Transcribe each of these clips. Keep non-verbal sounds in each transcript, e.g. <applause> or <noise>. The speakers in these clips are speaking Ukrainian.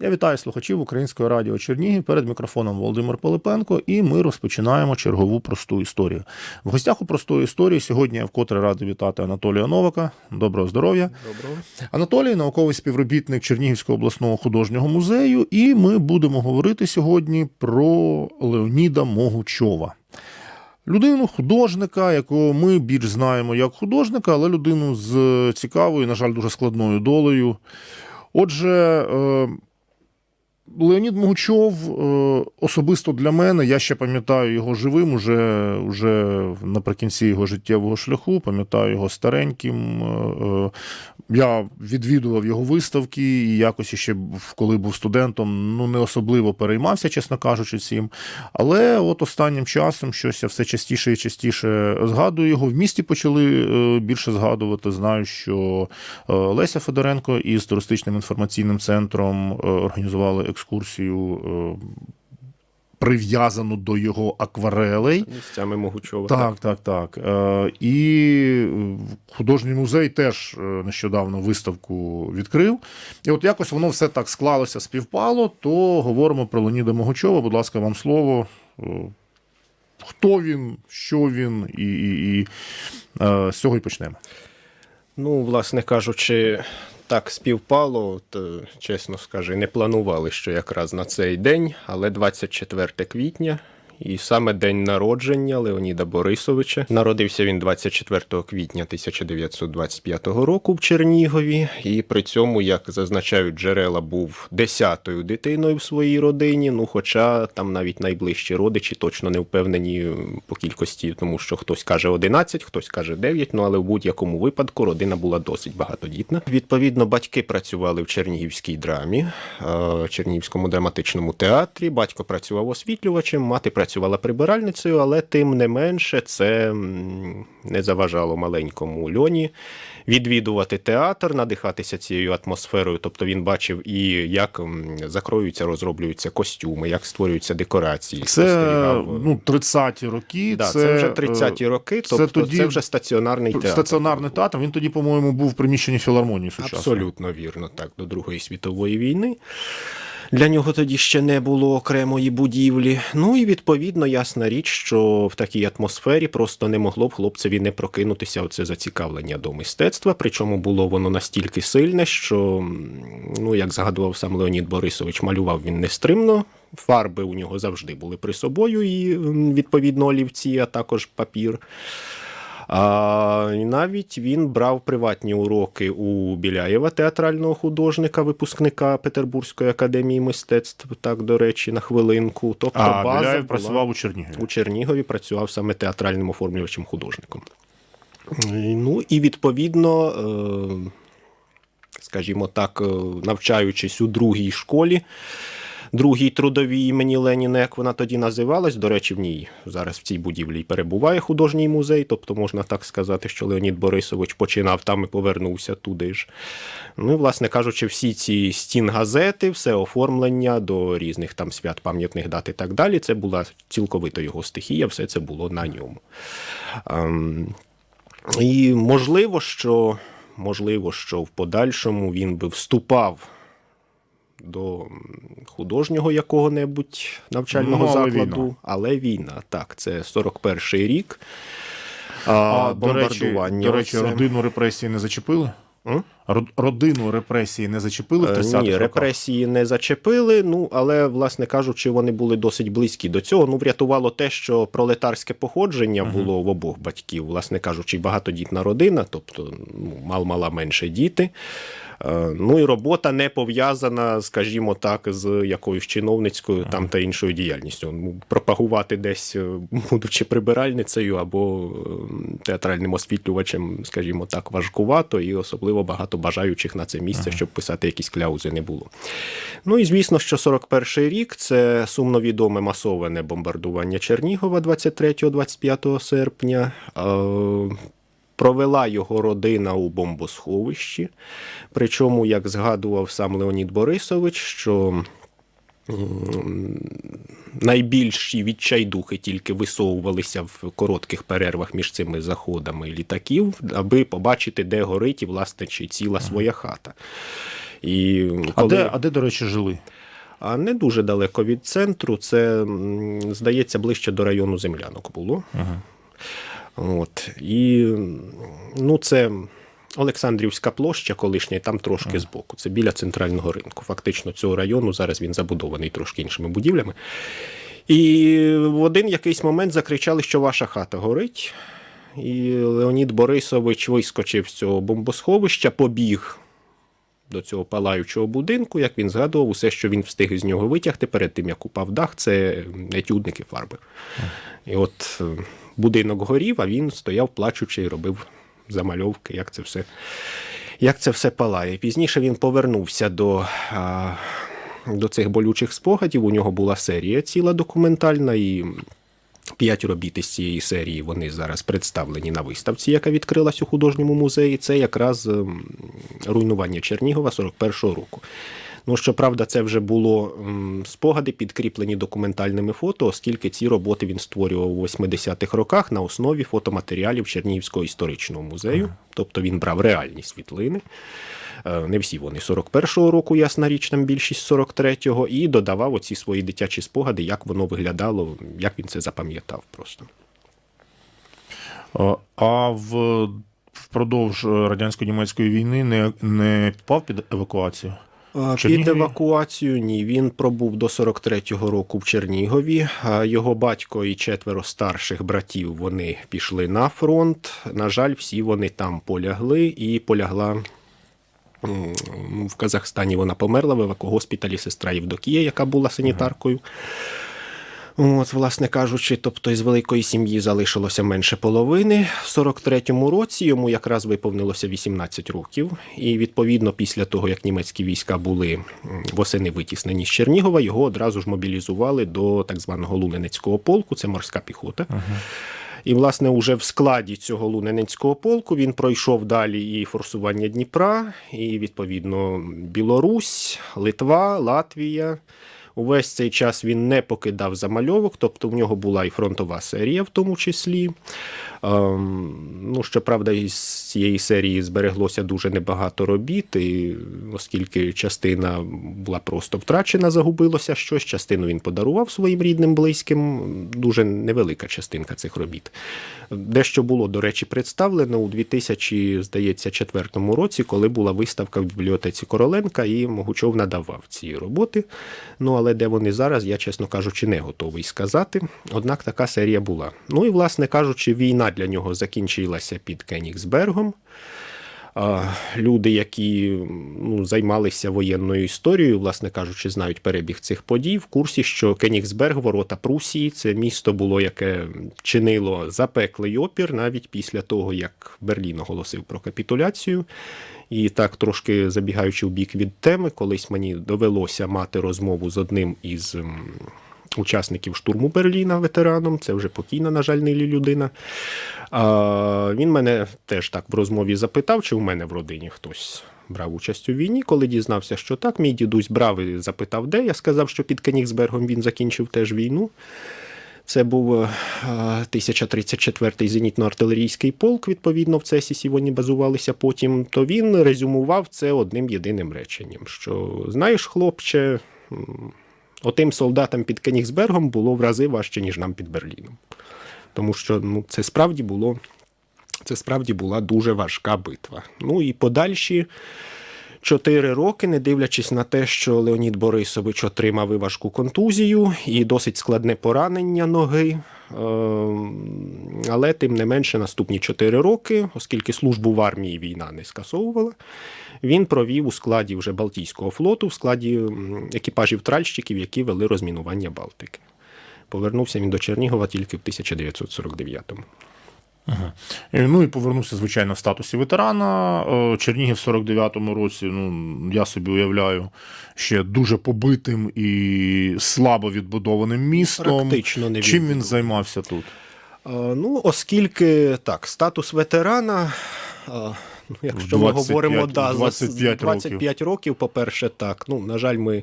Я вітаю слухачів Українського радіо Чернігів перед мікрофоном Володимир Пилипенко, і ми розпочинаємо чергову просту історію. В гостях у простої історії сьогодні я вкотре радий вітати Анатолія Новака. Доброго здоров'я. Доброго. Анатолій, науковий співробітник Чернігівського обласного художнього музею, і ми будемо говорити сьогодні про Леоніда Могучова. Людину художника, якого ми більш знаємо як художника, але людину з цікавою, на жаль, дуже складною долею. Отже, е, Леонід Могучов е, особисто для мене, я ще пам'ятаю його живим, уже, уже наприкінці його життєвого шляху, пам'ятаю його стареньким. Е, е, Я відвідував його виставки і якось ще, коли був студентом, ну не особливо переймався, чесно кажучи, цим. Але от останнім часом щось я все частіше і частіше згадую його. В місті почали більше згадувати. Знаю, що Леся Федоренко із туристичним інформаційним центром організували екскурсію. е, Прив'язану до його акварелей. Місцями Могучова. Так, так, так. Е, І художній музей теж е, нещодавно виставку відкрив. І от якось воно все так склалося, співпало, то говоримо про Леоніда Могучова. Будь ласка, вам слово. Хто він, що він, і, і, і е, з цього і почнемо. Ну, власне кажучи, так співпало, от, е, чесно скажу, не планували, що якраз на цей день, але 24 квітня. І саме день народження Леоніда Борисовича. Народився він 24 квітня 1925 року в Чернігові, і при цьому, як зазначають джерела, був десятою дитиною в своїй родині. Ну, хоча там навіть найближчі родичі точно не впевнені по кількості, тому що хтось каже 11, хтось каже 9, ну але в будь-якому випадку родина була досить багатодітна. Відповідно, батьки працювали в Чернігівській драмі, е, Чернігівському драматичному театрі. Батько працював освітлювачем, мати працювала прибиральницею, але тим не менше це не заважало маленькому льоні відвідувати театр, надихатися цією атмосферою. Тобто він бачив і як м, закроюються, розроблюються костюми, як створюються декорації. Це ну, 30-ті роки. Да, це, вже 30-ті роки, це тобто це, тоді вже стаціонарний театр. Стаціонарний театр. Він тоді, по-моєму, був в приміщенні філармонії сучасної. Абсолютно вірно, так, до Другої світової війни. Для нього тоді ще не було окремої будівлі. Ну і відповідно, ясна річ, що в такій атмосфері просто не могло б хлопцеві не прокинутися оце зацікавлення до мистецтва. Причому було воно настільки сильне, що, ну як згадував сам Леонід Борисович, малював він нестримно. Фарби у нього завжди були при собою, і відповідно олівці, а також папір. А, навіть він брав приватні уроки у Біляєва, театрального художника, випускника Петербурзької академії мистецтв, так, до речі, на хвилинку. Тобто А база Біляєв була... працював у Чернігові. у Чернігові, працював саме театральним оформлювачем художником. Ну і відповідно, е, скажімо так, е, навчаючись у другій школі, другій трудовій імені Леніна, як вона тоді називалась. До речі, в ній зараз в цій будівлі й перебуває художній музей, тобто можна так сказати, що Леонід Борисович починав там і повернувся туди ж. Ну і, власне кажучи, всі ці стін-газети, все оформлення до різних там свят, пам'ятних дат і так далі, це була цілковито його стихія, все це було на ньому. Ем, і можливо, що, можливо, що в подальшому він би вступав до художнього якого-небудь навчального Ну, але закладу, війна. але війна. Так, це 41-й рік. А, А, до речі, до речі, родину репресії не зачепили? Родину репресії не зачепили в Е, 30-х Ні, роках? репресії не зачепили. Ну але, власне кажучи, вони були досить близькі до цього. Ну, врятувало те, що пролетарське походження було в обох батьків, власне кажучи, багатодітна родина, тобто ну, мал-мала менше діти. Е, Ну і робота не пов'язана, скажімо так, з якоюсь чиновницькою там та іншою діяльністю. Ну, пропагувати десь, е, будучи прибиральницею або е, театральним освітлювачем, скажімо так, важкувато, і особливо багато бажаючих на це місце, щоб писати якісь кляузи, не було. Ну і звісно, що 41-й рік це сумно відоме масоване бомбардування Чернігова 23-25 серпня. Провела його родина у бомбосховищі. Причому, як згадував сам Леонід Борисович, що найбільші відчайдухи тільки висовувалися в коротких перервах між цими заходами літаків, аби побачити, де горить і, власне, чи ціла своя хата. І А, де, а де, до речі, жили? А не дуже далеко від центру. Це, здається, ближче до району землянок було. Ага. От. І ну, це Олександрівська площа, колишня, і там трошки збоку. Це біля центрального ринку. Фактично цього району зараз він забудований трошки іншими будівлями. І в один якийсь момент закричали, що ваша хата горить. І Леонід Борисович вискочив з цього бомбосховища, побіг до цього палаючого будинку. Як він згадував, усе, що він встиг з нього витягти перед тим, як упав дах, це етюдники фарби. І от е, будинок горів, а він стояв плачучи і робив замальовки, як це все, як це все палає. Пізніше він повернувся до. До цих болючих спогадів у нього була серія ціла документальна, і п'ять робіт із цієї серії вони зараз представлені на виставці, яка відкрилась у художньому музеї. Це якраз ем, руйнування Чернігова 41-го року. Ну, щоправда, це вже було спогади, підкріплені документальними фото, оскільки ці роботи він створював у 80-х роках на основі фотоматеріалів Чернігівського історичного музею. Тобто він брав реальні світлини. Е, Не всі вони 41-го року, ясна річ, там більшість 43-го, і додавав оці свої дитячі спогади, як воно виглядало, як він це запам'ятав просто. Е, А в, впродовж е, радянсько-німецької війни не, не підпав під евакуацію? Під евакуацію ні. Він пробув до 43-го року в Чернігові. Його батько і четверо старших братів вони пішли на фронт. На жаль, всі вони там полягли і полягла. В Казахстані вона померла в евакугоспіталі сестра Євдокія, яка була санітаркою. От, власне кажучи, тобто із великої сім'ї залишилося менше половини. В 43-му році йому якраз виповнилося 18 років, і відповідно після того, як німецькі війська були восени витіснені з Чернігова, його одразу ж мобілізували до так званого Луненецького полку, це морська піхота. І, власне, уже в складі цього Луненецького полку він пройшов далі і форсування Дніпра, і, відповідно, Білорусь, Литва, Латвія. Увесь цей час він не покидав замальовок, тобто в нього була і фронтова серія, в тому числі. Ем, ну, щоправда, із цієї серії збереглося дуже небагато робіт, і оскільки частина була просто втрачена, загубилося щось, частину він подарував своїм рідним, близьким. Дуже невелика частинка цих робіт. Дещо було, до речі, представлено у 2000, здається, четвертому році, коли була виставка в бібліотеці Короленка, і Могучов надавав ці роботи. Ну, але де вони зараз, я, чесно кажучи, не готовий сказати. Однак така серія була. Ну і, власне кажучи, війна для нього закінчилася під Кенігсбергом. Люди, які ну, займалися воєнною історією, власне кажучи, знають перебіг цих подій в курсі, що Кенігсберг, ворота Прусії, це місто було, яке чинило запеклий опір навіть після того, як Берлін оголосив про капітуляцію. І так, трошки забігаючи в бік від теми, колись мені довелося мати розмову з одним із учасників штурму Берліна, ветераном. Це вже покійна, на жаль, нилі людина. А, він мене теж так в розмові запитав, чи в мене в родині хтось брав участь у війні. Коли дізнався, що так, мій дідусь брав і запитав, де. Я сказав, що під Кенігсбергом він закінчив теж війну. Це був е, 1034-й зенітно-артилерійський полк, відповідно, в Цесісі вони базувалися потім. То він резюмував це одним єдиним реченням: що знаєш, хлопче, отим солдатам під Кенігсбергом було в рази важче, ніж нам під Берліном. Тому що ну, це справді було. Це справді була дуже важка битва. Ну і подальші чотири роки, не дивлячись на те, що Леонід Борисович отримав і важку контузію і досить складне поранення ноги. Ем, Але тим не менше, наступні чотири роки, оскільки службу в армії війна не скасовувала, він провів у складі вже Балтійського флоту, в складі екіпажів тральщиків, які вели розмінування Балтики. Повернувся він до Чернігова тільки в 1949-му. Ага. Е, Ну і повернувся, звичайно, в статусі ветерана. Е, Чернігів в 49-му році, ну, я собі уявляю, ще дуже побитим і слабо відбудованим містом. Практично не Чим він займався тут? Ну, оскільки так, статус ветерана. Ну, якщо ми говоримо да, за 25 25 років, по-перше, так. Ну, на жаль, ми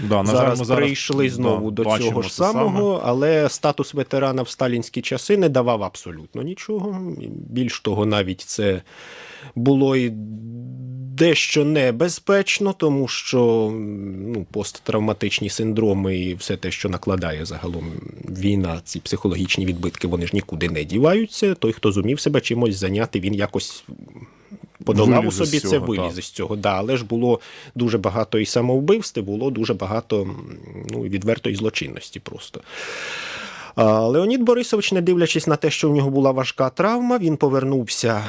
Да, на зараз, жаль, ми зараз прийшли знову да, до цього ж це саме. самого, але статус ветерана в сталінські часи не давав абсолютно нічого. Більш того, навіть це було і дещо небезпечно, тому що ну, посттравматичні синдроми і все те, що накладає загалом війна, ці психологічні відбитки, вони ж нікуди не діваються. Той, хто зумів себе чимось зайняти, він якось подолав у собі цього, це, виліз так. з цього. Да, але ж було дуже багато і самовбивств, було дуже багато ну, відвертої злочинності просто. Леонід Борисович, не дивлячись на те, що в нього була важка травма, він повернувся,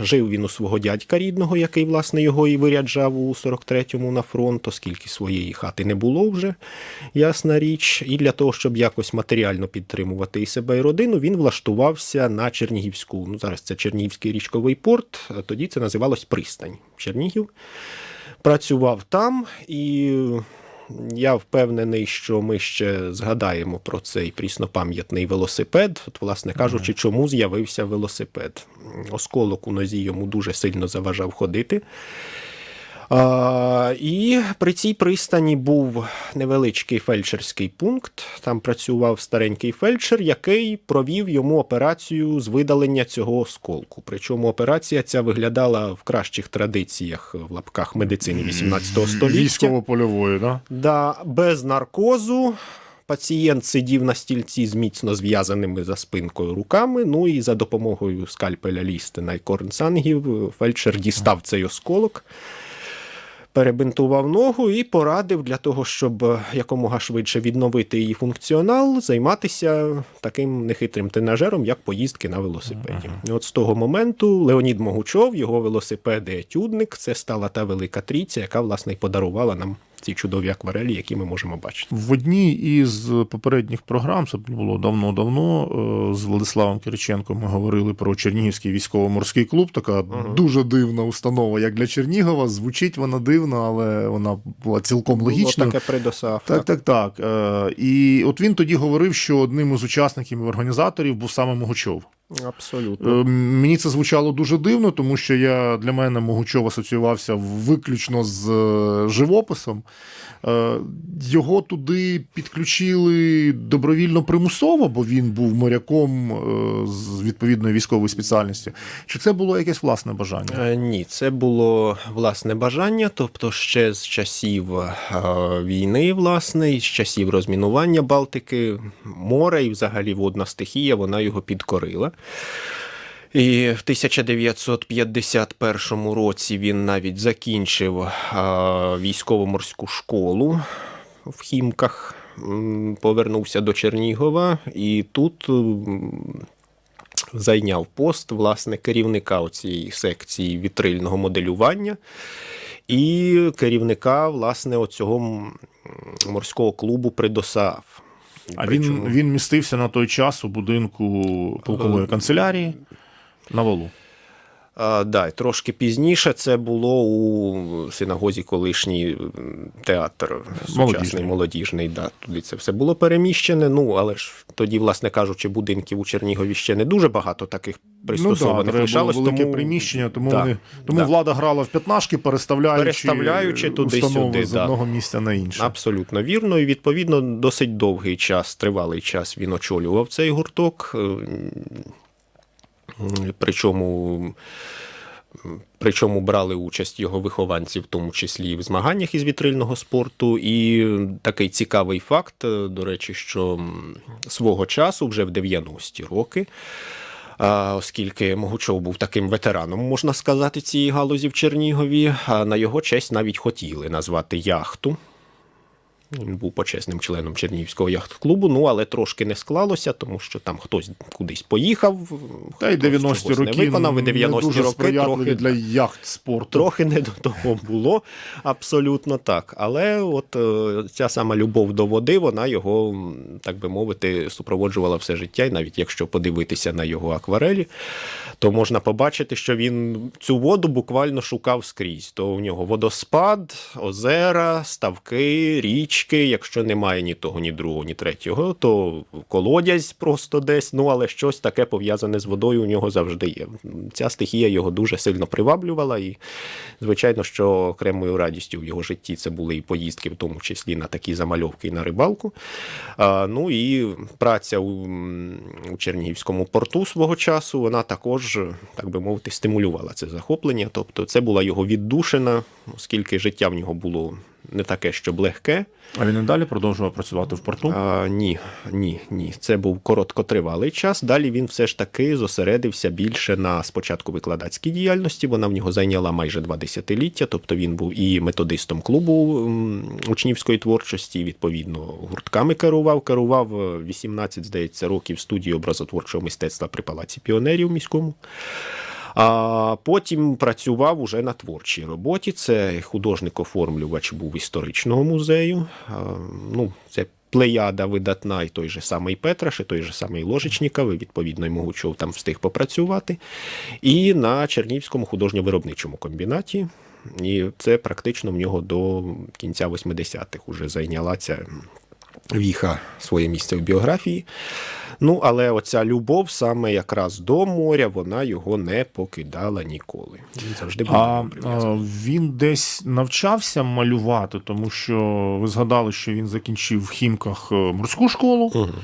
жив він у свого дядька рідного, який, власне, його і виряджав у 43-му на фронт, оскільки своєї хати не було вже, ясна річ. І для того, щоб якось матеріально підтримувати і себе, і родину, він влаштувався на Чернігівську. Ну, зараз це Чернігівський річковий порт, тоді це називалось Пристань Чернігів. Працював там і. Я впевнений, що ми ще згадаємо про цей пріснопам'ятний велосипед. От, власне кажучи, чому з'явився велосипед. Осколок у нозі йому дуже сильно заважав ходити. І при цій пристані був невеличкий фельдшерський пункт. Там працював старенький фельдшер, який провів йому операцію з видалення цього осколку. Причому операція ця виглядала в кращих традиціях в лапках медицини 18 століття. Військово-польової, да? Да, без наркозу. Пацієнт сидів на стільці з міцно зв'язаними за спинкою руками. Ну і за допомогою скальпеля Лістена і Корнсангів фельдшер дістав цей осколок, перебинтував ногу і порадив для того, щоб е, якомога швидше відновити її функціонал, займатися таким нехитрим тренажером, як поїздки на велосипеді. І от з того моменту Леонід Могучов, його велосипед і етюдник, це стала та велика трійця, яка власне й подарувала нам ці чудові акварелі, які ми можемо бачити. В одній із попередніх програм, це було давно-давно, е, з Владиславом Кириченком ми говорили про Чернігівський військово-морський клуб. Така дуже дивна установа, як для Чернігова. Звучить вона дивно, але вона була цілком логічною. Було таке придосав. Так, так, так. Е, І от він тоді говорив, що одним із учасників і організаторів був саме Могучов. Абсолютно. Е, Мені це звучало дуже дивно, тому що я для мене Могучов асоціювався виключно з е, живописом. Е, Його туди підключили добровільно примусово, бо він був моряком е, з відповідної військової спеціальності. Чи це було якесь власне бажання? Е, Ні, це було власне бажання, тобто ще з часів е, війни, власне, і з часів розмінування Балтики, море і взагалі водна стихія, вона його підкорила. І в 1951 році він навіть закінчив військово-морську школу в Хімках, повернувся до Чернігова, і тут зайняв пост власне керівника цієї секції вітрильного моделювання і керівника власне оцього морського клубу Придосав. А він, він містився на той час у будинку полкової канцелярії на валу. Да, трошки пізніше це було у синагозі колишній театр сучасний, Молодіжний. молодіжний. Да, туди це все було переміщене. Ну, але ж тоді, власне кажучи, будинків у Чернігові ще не дуже багато таких пристосованих ну, да, лишалось. було велике тому... приміщення, тому, Да, вони, тому да. влада грала в п'ятнашки, переставляючи, Переставляючи туди-сюди, установи з да. одного місця на інше. Абсолютно вірно. І відповідно досить довгий час, тривалий час він очолював цей гурток. Причому. Причому брали участь його вихованці, в тому числі і в змаганнях із вітрильного спорту. І такий цікавий факт, е, до речі, що свого часу, вже в 90-ті роки, оскільки Могучов був таким ветераном, можна сказати, цієї галузі в Чернігові, на його честь навіть хотіли назвати яхту. Він був почесним членом Чернігівського яхт-клубу, ну але трошки не склалося, тому що там хтось кудись поїхав. Та й хтось 90-ті роки не виконав, і 90-ті дуже роки трохи для яхт спорту. Трохи не до того було, абсолютно так. Але от е, ця сама любов до води, вона його, так би мовити, супроводжувала все життя. І навіть якщо подивитися на його акварелі, то можна побачити, що він цю воду буквально шукав скрізь. То у нього водоспад, озера, ставки, річки. Якщо немає ні того, ні другого, ні третього, то колодязь просто десь. Ну але щось таке пов'язане з водою у нього завжди є. Ця стихія його дуже сильно приваблювала, і звичайно, що окремою радістю в його житті це були і поїздки, в тому числі на такі замальовки і на рибалку. А, ну і праця у, у Чернігівському порту свого часу, вона також, так би мовити, стимулювала це захоплення. Тобто, це була його віддушина, оскільки життя в нього було не таке, щоб легке. А він і далі продовжував працювати в порту. А, ні, ні, ні. Це був короткотривалий час. Далі він все ж таки зосередився більше на спочатку викладацькій діяльності. Вона в нього зайняла майже два десятиліття. Тобто він був і методистом клубу учнівської творчості, і, відповідно, гуртками керував. Керував е, 18, здається, років студії образотворчого мистецтва при палаці піонерів міському. А потім працював уже на творчій роботі. Це художник-оформлювач був історичного музею. Ну, це плеяда видатна, і той же самий Петраш, і той же самий Ложечніков, і відповідно й Могучов там встиг попрацювати. І на Чернігівському художньо-виробничому комбінаті. І це практично в нього до кінця 80-х уже зайняла ця віха своє місце в біографії. Ну, але оця любов саме якраз до моря, вона його не покидала ніколи. Він завжди був А він десь навчався малювати, тому що ви згадали, що він закінчив в Хімках е, морську школу. Мгм.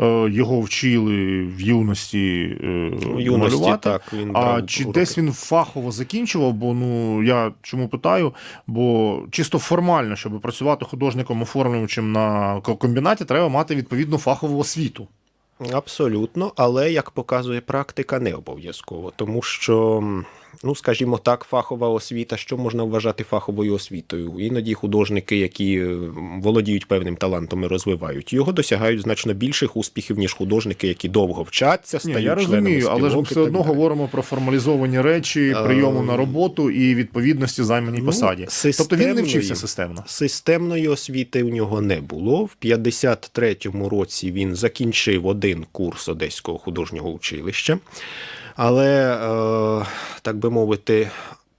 Е, Його вчили в юності, е, У юності малювати. так, він А чи уроки. десь він фахово закінчував? Бо ну я чому питаю? Бо чисто формально, щоб працювати художником оформлювачем на комбінаті, треба мати відповідну фахову освіту. Абсолютно, але як показує практика, не обов'язково, тому що, ну скажімо так, фахова освіта, що можна вважати фаховою освітою? Іноді художники, які е, володіють певним талантом і розвивають його, досягають значно більших успіхів, ніж художники, які довго вчаться, Ні, стають я членами розумію, але ж ми все одно далі. говоримо про формалізовані речі, прийому на роботу і відповідності займаній Ну, посаді. Тобто він не вчився системно. Системної освіти у нього не було. В 53-му році він закінчив один курс Одеського художнього училища. Але, е, так би мовити,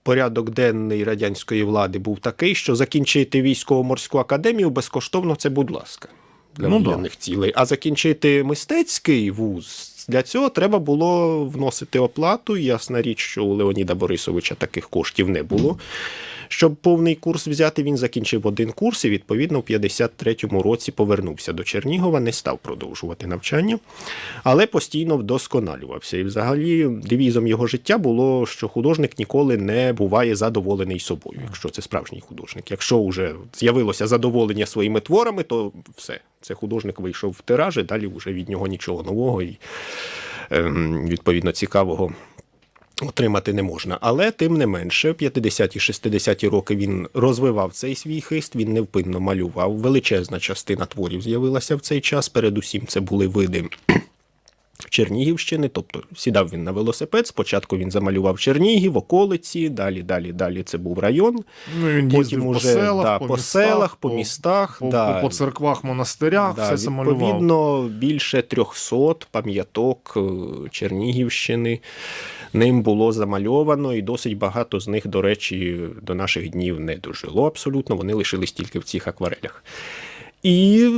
порядок денний радянської влади був такий, що закінчити військово-морську академію безкоштовно це, будь ласка, для Ну, да. цілей. А закінчити мистецький вуз. Для цього треба було вносити оплату. Ясна річ, що у Леоніда Борисовича таких коштів не було. Щоб повний курс взяти, він закінчив один курс і, відповідно, в 53-му році повернувся до Чернігова, не став продовжувати навчання, але постійно вдосконалювався. І взагалі девізом його життя було, що художник ніколи не буває задоволений собою, якщо це справжній художник. Якщо вже з'явилося задоволення своїми творами, то все. Це художник вийшов в тиражі, далі вже від нього нічого нового і ем, відповідно цікавого отримати не можна. Але тим не менше, 50-ті, 60-ті роки він розвивав цей свій хист, він невпинно малював. Величезна частина творів з'явилася в цей час. Передусім, це були види. Чернігівщини, тобто сідав він на велосипед. Спочатку він замалював Чернігів, околиці, далі, далі, далі це був район. Ну, він Потім їздив по селах, да, по, по, містах, селах, по містах, по, да, по, по церквах, монастирях, Да, все це малював. Відповідно, більше 300 пам'яток е, Чернігівщини ним було замальовано, і досить багато з них, до речі, до наших днів не дожило абсолютно. Вони лишились тільки в цих акварелях. І,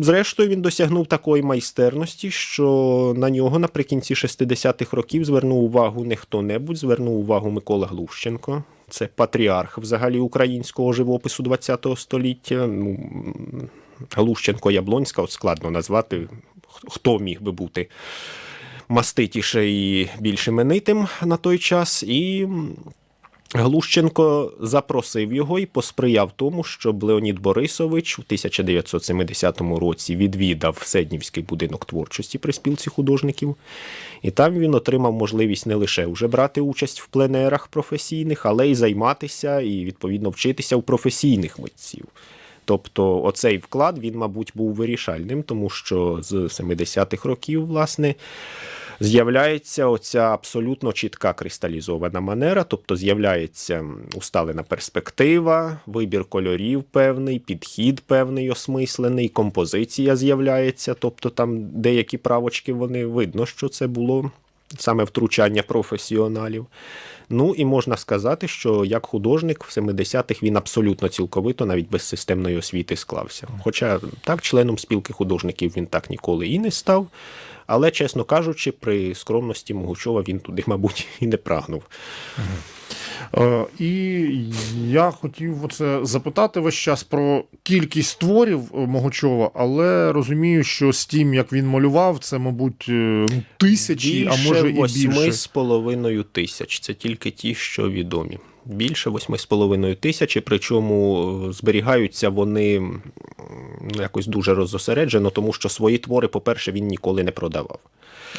зрештою, він досягнув такої майстерності, що на нього наприкінці 60-х років звернув увагу не хто-небудь, звернув увагу Микола Глущенко. Це патріарх взагалі українського живопису ХХ століття. Ну, Глущенко Яблонська, от складно назвати, хто міг би бути маститіше і більш іменитим на той час. І Глущенко запросив його і посприяв тому, щоб Леонід Борисович у 1970 році відвідав Седнівський будинок творчості при спілці художників. І там він отримав можливість не лише вже брати участь в пленерах професійних, але й займатися і відповідно вчитися у професійних митців. Тобто, оцей вклад він, мабуть, був вирішальним, тому що з 70-х років, власне, з'являється оця абсолютно чітка кристалізована манера, тобто з'являється усталена перспектива, вибір кольорів певний, підхід певний осмислений, композиція з'являється, тобто там деякі правочки вони видно, що це було саме втручання професіоналів. Ну і можна сказати, що як художник в 70-х він абсолютно цілковито, навіть без системної освіти, склався. Хоча так, членом спілки художників він так ніколи і не став. Але, чесно кажучи, при скромності Могучова він туди, <laughs> мабуть, і не прагнув. Е, І я хотів оце запитати весь час про кількість творів е, Могучова, але розумію, що з тим, як він малював, це, мабуть, тисячі, більше тисячі, а може і більше. з половиною тисяч. Це тільки ті, що відомі. Більше восьми з половиною тисяч, причому е, зберігаються вони ну, якось дуже розосереджено, тому що свої твори, по-перше, він ніколи не продавав.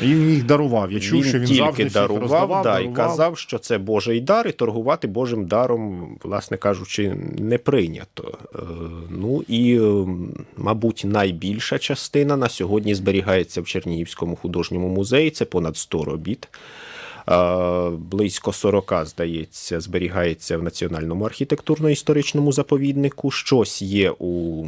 Він їх дарував. Я чув, що він тільки завжди дарував, роздавав, да, і казав, що це Божий дар, і торгувати Божим даром, власне кажучи, не прийнято. Е, Ну і, е, мабуть, найбільша частина на сьогодні зберігається в Чернігівському художньому музеї. Це понад 100 робіт. Близько 40, здається, зберігається в Національному архітектурно-історичному заповіднику. Щось є у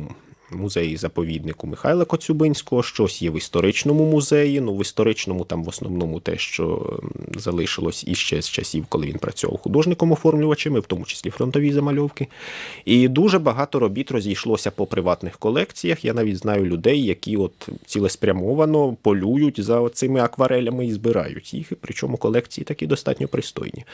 музеї заповіднику Михайла Коцюбинського, щось є в історичному музеї. Ну, в історичному там в основному те, що залишилось іще з часів, коли він працював художником-оформлювачем, в тому числі фронтові замальовки. І дуже багато робіт розійшлося по приватних колекціях. Я навіть знаю людей, які от цілеспрямовано полюють за цими акварелями і збирають їх. Причому колекції такі достатньо пристойні.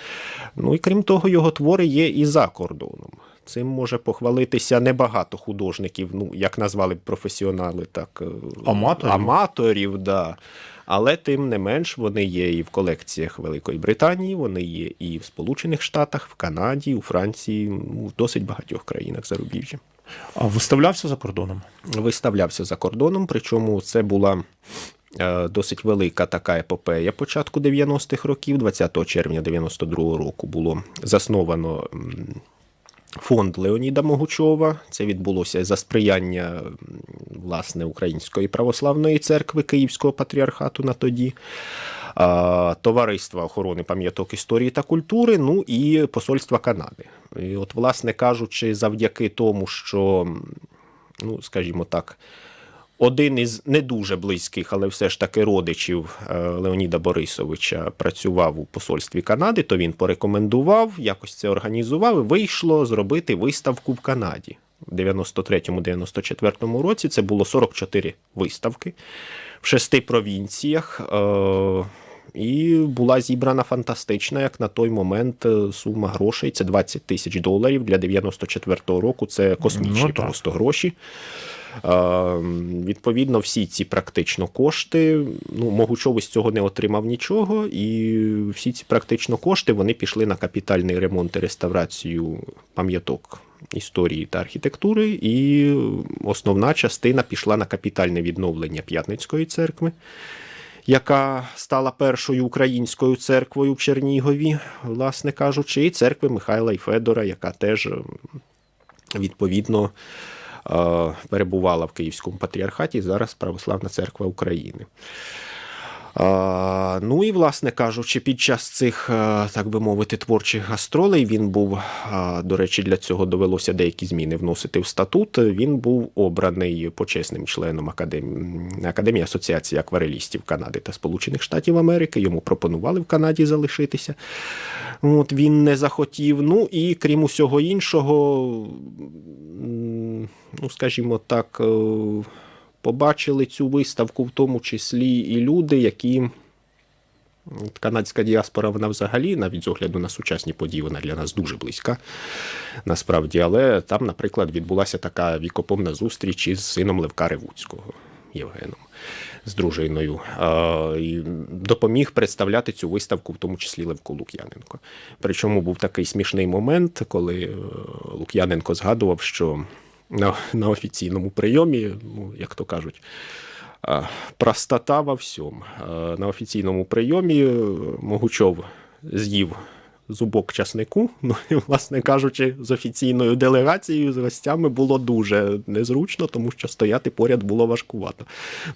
Ну і крім того, його твори є і за кордоном. Цим може похвалитися небагато художників, ну як назвали б професіонали, так е, Аматорів? аматорів, да. Але тим не менш вони є і в колекціях Великої Британії, вони є і в Сполучених Штатах, в Канаді, у Франції, ну, в досить багатьох країнах зарубіжжя. А виставлявся за кордоном? Виставлявся за кордоном, причому це була е, досить велика така епопея початку 90-х років. 20 червня 92-го року було засновано фонд Леоніда Могучова. Це відбулося за сприяння власне Української православної церкви Київського патріархату на тоді. Товариства охорони пам'яток історії та культури, ну і Посольства Канади. І от, власне кажучи, завдяки тому, що, ну, скажімо так, один із не дуже близьких, але все ж таки родичів е, Леоніда Борисовича працював у посольстві Канади, то він порекомендував, якось це організував. і Вийшло зробити виставку в Канаді. В 93-94 році це було 44 виставки в шести провінціях. Е, і була зібрана фантастична, як на той момент, е, сума грошей. Це 20 тисяч доларів для 94-го року. Це космічні Ну, просто гроші. Е, Відповідно, всі ці практично кошти. Ну, Могучовий з цього не отримав нічого, і всі ці практично кошти вони пішли на капітальний ремонт і реставрацію пам'яток історії та архітектури. І основна частина пішла на капітальне відновлення П'ятницької церкви. Яка стала першою українською церквою в Чернігові, власне кажучи, і церкви Михайла і Федора, яка теж відповідно перебувала в Київському патріархаті, зараз Православна церква України. Ну і, власне кажучи, під час цих, е, так би мовити, творчих гастролей він був, до речі, для цього довелося деякі зміни вносити в статут. Він був обраний почесним членом Академії, Академії Асоціації акварелістів Канади та Сполучених Штатів Америки. Йому пропонували в Канаді залишитися. От він не захотів. Ну і крім усього іншого, ну скажімо так. е, побачили цю виставку, в тому числі і люди, які. Канадська діаспора, вона взагалі, навіть з огляду на сучасні події, вона для нас дуже близька, насправді. Але там, наприклад, відбулася така вікопомна зустріч із сином Левка Ревуцького Євгеном з дружиною. І допоміг представляти цю виставку, в тому числі Левко Лук'яненко. Причому був такий смішний момент, коли е, Лук'яненко згадував, що на, на офіційному прийомі, ну, як то кажуть, простота во всьому. На офіційному прийомі Могучов з'їв зубок часнику. <laughs> Ну, і, власне кажучи, з офіційною делегацією, з гостями було дуже незручно, тому що стояти поряд було важкувато.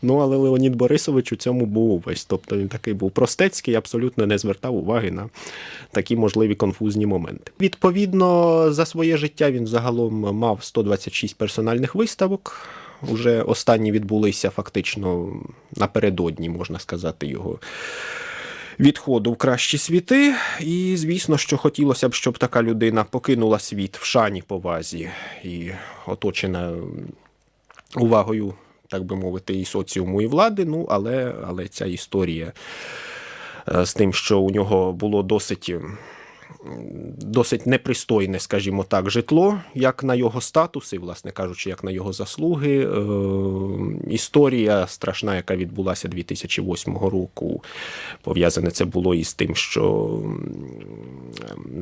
Ну, але Леонід Борисович у цьому був увесь. Тобто він такий був простецький, абсолютно не звертав уваги на такі можливі конфузні моменти. Відповідно, за своє життя він загалом мав 126 персональних виставок. Уже останні відбулися фактично напередодні, можна сказати, його відходу в кращі світи. І, звісно, що хотілося б, щоб така людина покинула світ в шані повазі і оточена увагою, так би мовити, і соціуму, і влади. Ну, але, але ця історія е, з тим, що у нього було досить. Досить непристойне, скажімо так, житло, як на його статуси, власне кажучи, як на його заслуги. Е, історія страшна, яка відбулася 2008 року, пов'язане це було із тим, що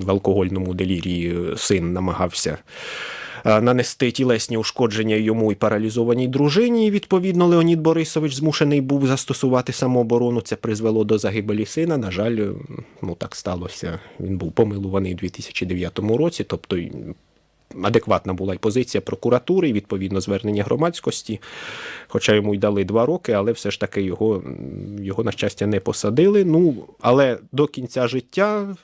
в алкогольному делірії син намагався нанести тілесні ушкодження йому і паралізованій дружині. І, Відповідно, Леонід Борисович змушений був застосувати самооборону. Це призвело до загибелі сина. На жаль, е, ну так сталося. Він був помилуваний у 2009 році, тобто. Адекватна була й позиція прокуратури, і відповідно звернення громадськості. Хоча йому й дали два роки, але все ж таки його, його на щастя не посадили. Ну, але до кінця життя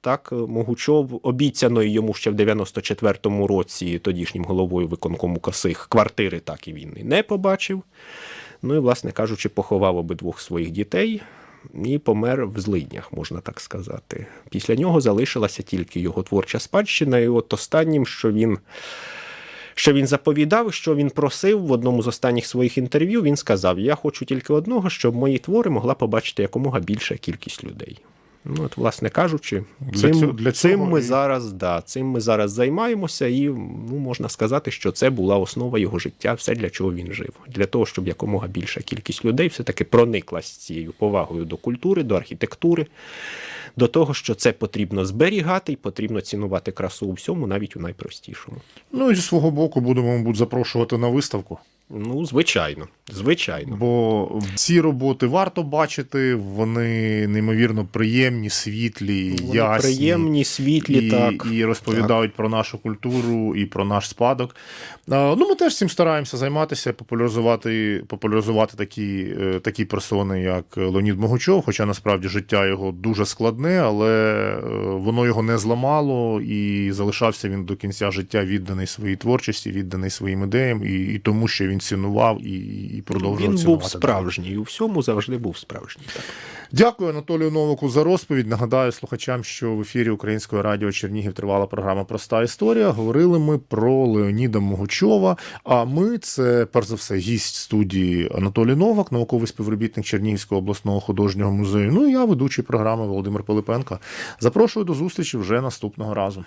так, Могучов, обіцяної йому ще в 94-му році тодішнім головою виконкому косих квартири, так і він і не побачив. Ну і, власне кажучи, поховав обидвох своїх дітей і помер в злиднях, можна так сказати. Після нього залишилася тільки його творча спадщина, і от останнім, що він. Що він заповідав, що він просив в одному з останніх своїх інтерв'ю, він сказав: Я хочу тільки одного, щоб мої твори могла побачити якомога більша кількість людей. Ну, от, власне кажучи, Для цим, цього- для цим ми і- зараз, да, цим ми зараз займаємося, і ну, можна сказати, що це була основа його життя, все для чого він жив. Для того, щоб якомога більша кількість людей все-таки проникла з цією повагою до культури, до архітектури, до того, що це потрібно зберігати і потрібно цінувати красу у всьому, навіть у найпростішому. Ну і зі свого боку будемо, мабуть, запрошувати на виставку. Ну, звичайно, звичайно. Бо ці роботи варто бачити, вони неймовірно приємні, світлі, Вони ясні. приємні, світлі, і, так. і розповідають про нашу культуру і про наш спадок. А, Ну, ми теж цим стараємося займатися, популяризувати, популяризувати такі, е, такі персони, як Леонід Могучов, хоча насправді життя його дуже складне, але е, воно його не зламало, і залишався він до кінця життя відданий своїй творчості, відданий своїм ідеям, і, і тому, що він цінував і, і продовжував Він цінувати. був справжній, у всьому завжди був справжній. Так. Дякую Анатолію Новику за розповідь. Нагадаю слухачам, що в ефірі Українського радіо Чернігів тривала програма Проста історія. Говорили ми про Леоніда Могучова. А ми це перш за все гість студії Анатолій Новак, науковий співробітник Чернігівського обласного художнього музею. Ну і я ведучий програми Володимир Пилипенко. Запрошую до зустрічі вже наступного разу.